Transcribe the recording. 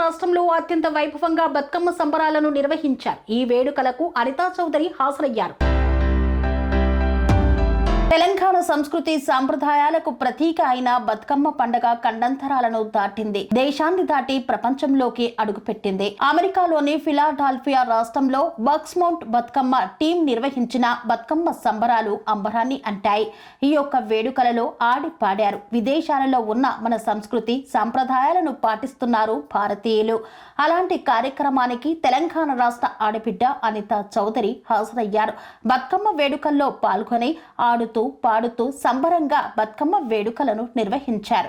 రాష్ట్రంలో అత్యంత వైభవంగా బతుకమ్మ సంబరాలను నిర్వహించారు. ఈ వేడుకలకు అనితా చౌదరి హాజరయ్యారు. తెలంగాణ సంస్కృతి సాంప్రదాయాలకు ప్రతీక అయిన బతుకమ్మ పండగ కండంతరాలను దాటింది. దేశాన్ని దాటి ప్రపంచంలోకి అడుగుపెట్టింది. అమెరికాలోని ఫిలాడాల్ఫియా రాష్ట్రంలో బక్స్మౌంట్ బతుకమ్మ టీం నిర్వహించిన బతుకమ్మ సంబరాలు అంబరాన్ని అంటాయి. ఈ యొక్క వేడుకలలో ఆడి పాడారు విదేశాలలో ఉన్న మన సంస్కృతి సాంప్రదాయాలను పాటిస్తున్నారు భారతీయులు. అలాంటి కార్యక్రమానికి తెలంగాణ రాష్ట్ర ఆడబిడ్డ అనిత చౌదరి హాజరయ్యారు. బతుకమ్మ వేడుకల్లో పాల్గొని ఆడుతూ పాడుతూ సంబరంగా బతుకమ్మ వేడుకలను నిర్వహించారు.